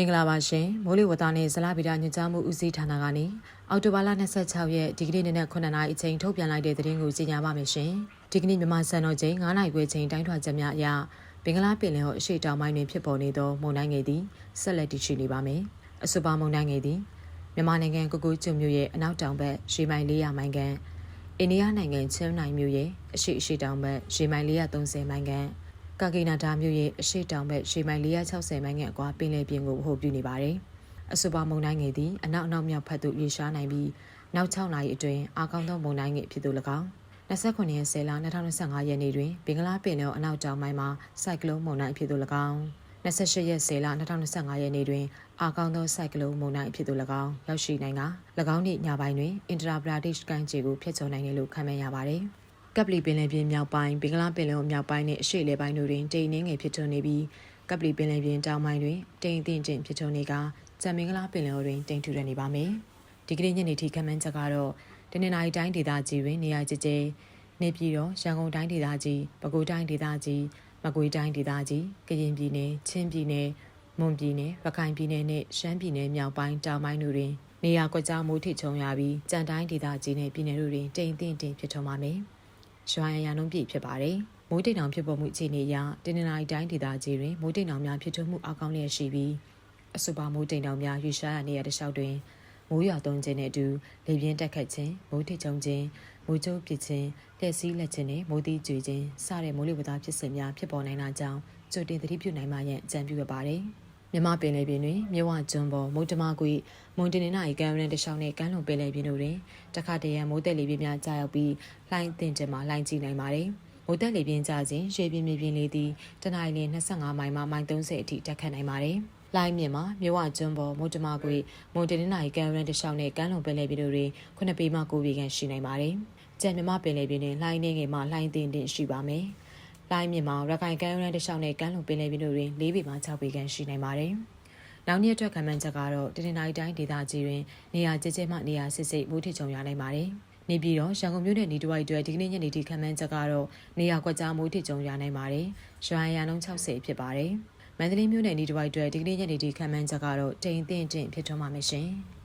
မင်္ဂလာပါရှင်မိုးလေဝသနဲ့ဇလဗီဒညွှန်ကြားမှုဦးစီးဌာနကနေအောက်တိုဘာလ26ရက်ဒီကနေ့နေ့နဲ့9နာရီအချိန်ထုတ်ပြန်လိုက်တဲ့သတင်းကိုကြီးညာပါမယ်ရှင်ဒီကနေ့မြန်မာစံတော်ချိန်9နာရီခွဲချိန်တိုင်းထွာချက်များအရဘင်္ဂလားပင်လယ်ဟောအရှေ့တောင်ပိုင်းတွင်ဖြစ်ပေါ်နေသောမုန်တိုင်းငယ်သည်ဆက်လက်တည်ရှိနေပါမယ်အဆိုပါမုန်တိုင်းငယ်သည်မြန်မာနိုင်ငံကုကူကျွမြို့ရဲ့အနောက်တောင်ဘက်ရေမိုင်400မိုင်ခန့်အိန္ဒိယနိုင်ငံချင်းနိုင်မြို့ရဲ့အရှေ့အရှေ့တောင်ဘက်ရေမိုင်430မိုင်ခန့် ကာကီနာဒါမြို့ရဲ့အရှေ့တောင်ဘက်ရေမိုင်460မိုင်ခန့်အကွာပင်လယ်ပြင်ကိုဟိုပြုနေပါတယ်။အဆိုပါမုန်တိုင်းငယ်သည်အနောက်အနောက်မြောက်ဘက်သို့ရွေ့ရှားနိုင်ပြီးနောက်6နာရီအတွင်းအာကောင်းသောမုန်တိုင်းငယ်ဖြစ်သူ၎င်း29ရက်10လ2025ရက်နေ့တွင်ဘင်္ဂလားပင်လယ်အနောက်တောင်ပိုင်းမှာစိုက်ကလုန်းမုန်တိုင်းဖြစ်သူ၎င်း28ရက်10လ2025ရက်နေ့တွင်အာကောင်းသောစိုက်ကလုန်းမုန်တိုင်းဖြစ်သူ၎င်းရောက်ရှိနိုင်က၎င်းနှင့်ညပိုင်းတွင်အင်တရာပရာဒိရှ်ကန်ဂျီကိုဖျက်ချော်နိုင်တယ်လို့ခန့်မှန်းရပါတယ်။ ကပလီပင်လယ်ပြင်မြောက်ပိုင်းဘင်္ဂလားပင်လယ်မြောက်ပိုင်းနှင့်အရှေ့လေပိုင်းတို့တွင်တိမ်နှင်းငယ်ဖြစ်ထွန်းနေပြီးကပလီပင်လယ်ပြင်တောင်ပိုင်းတွင်တိမ်အထင်ချင်းဖြစ်ထွန်းနေကကြံမင်္ဂလားပင်လယ်တွင်တိမ်ထူရနေပါမယ်။ဒီကနေ့ညနေထိခန့်မှန်းချက်ကတော့တနင်္လာရီတိုင်းဒေသကြီးတွင်နေရာကျကျနေပြည်တော်ရန်ကုန်တိုင်းဒေသကြီးပဲခူးတိုင်းဒေသကြီးမကွေးတိုင်းဒေသကြီးကရင်ပြည်နယ်ချင်းပြည်နယ်မွန်ပြည်နယ်ရခိုင်ပြည်နယ်နဲ့ရှမ်းပြည်နယ်မြောက်ပိုင်းတောင်ပိုင်းတို့တွင်နေရာကွက်ကြားမိုးထိချုံရပြီးကြံတိုင်းဒေသကြီးနဲ့ပြည်နယ်တို့တွင်တိမ်ထင်တင်ဖြစ်ထွန်းပါမယ်။ ရွှာရန်ရန်လုံးပြည့်ဖြစ်ပါတယ်။မိုးတိမ်တောင်ဖြစ်ပေါ်မှုအခြေအနေအရတင်းနင်္လာရီတိုင်းဒေသကြီးတွင်မိုးတိမ်တောင်များဖြစ်ထွန်းမှုအကောင်းလျက်ရှိပြီးအဆိုပါမိုးတိမ်တောင်များရွေရှားရနေရတဲ့လျှောက်တွင်မိုးရွာသွန်းခြင်းနဲ့အတူလေပြင်းတက်ခတ်ခြင်းမိုးထိချုံခြင်းမိုးကြိုးပစ်ခြင်းလက်စည်းလက်ခြင်းနဲ့မိုးတိကျွေခြင်းစတဲ့မိုးလေဝသဖြစ်စဉ်များဖြစ်ပေါ်နိုင်တာကြောင့်ကြိုတင်သတိပြုနိုင်မှရန်အကြံပြုရပါတယ်။ မြမပင်လယ်ပြင်တွင်မြဝကျွန်းပေါ်မုတ်တမကွေမွန်တင်နေနိုင်ကမ်းရန်တရှောင်းနဲ့ကမ်းလွန်ပင်လယ်ပြင်တို့တွင်တခါတရံမိုးတက်လေပြင်းများကြာရောက်ပြီးလှိုင်းတင်ကျမှာလှိုင်းကြည့်နိုင်ပါတယ်။မိုးတက်လေပြင်းကြခြင်းရေပြင်းမြေပြင်းလေးသည်တနင်္လာနေ့25မိုင်မှမိုင်30အထိတက်ခတ်နိုင်ပါတယ်။လိုင်းမြင့်မှာမြဝကျွန်းပေါ်မုတ်တမကွေမွန်တင်နေနိုင်ကမ်းရန်တရှောင်းနဲ့ကမ်းလွန်ပင်လယ်ပြင်တို့တွင်ခုနှစ်ပေမှ9ပေခန့်ရှိနိုင်ပါတယ်။ကျန်မြမပင်လယ်ပြင်တွင်လှိုင်းနေငယ်မှလှိုင်းတင်တင်ရှိပါမယ်။ လိုင်းမြင့်မှာရခိုင်ကမ်းရန်တရှောင်းနဲ့ကမ်းလွန်ပင်လယ်ပြင်တို့တွင်၄ပေမှ6ပေခန့်ရှိနိုင်ပါတယ်။နောက်နေ့အတွက်ခံမှန်းချက်ကတော့တနင်္လာရီတိုင်းဒေသကြီးတွင်နေရာကျကျမှနေရာစစ်စစ်မိုးထချုံရနိုင်ပါတယ်။နေပြည်တော်ရန်ကုန်မြို့နယ်နေတဝိုက်အတွက်ဒီကနေ့ညနေထိခံမှန်းချက်ကတော့နေရာကွက်ကြားမိုးထချုံရနိုင်ပါတယ်။ရွာရန်လုံး60ဖြစ်ပါတယ်။မန္တလေးမြို့နယ်နေတဝိုက်အတွက်ဒီကနေ့ညနေထိခံမှန်းချက်ကတော့တိမ်တင့်တင့်ဖြစ်ထွန်းပါမယ်ရှင်။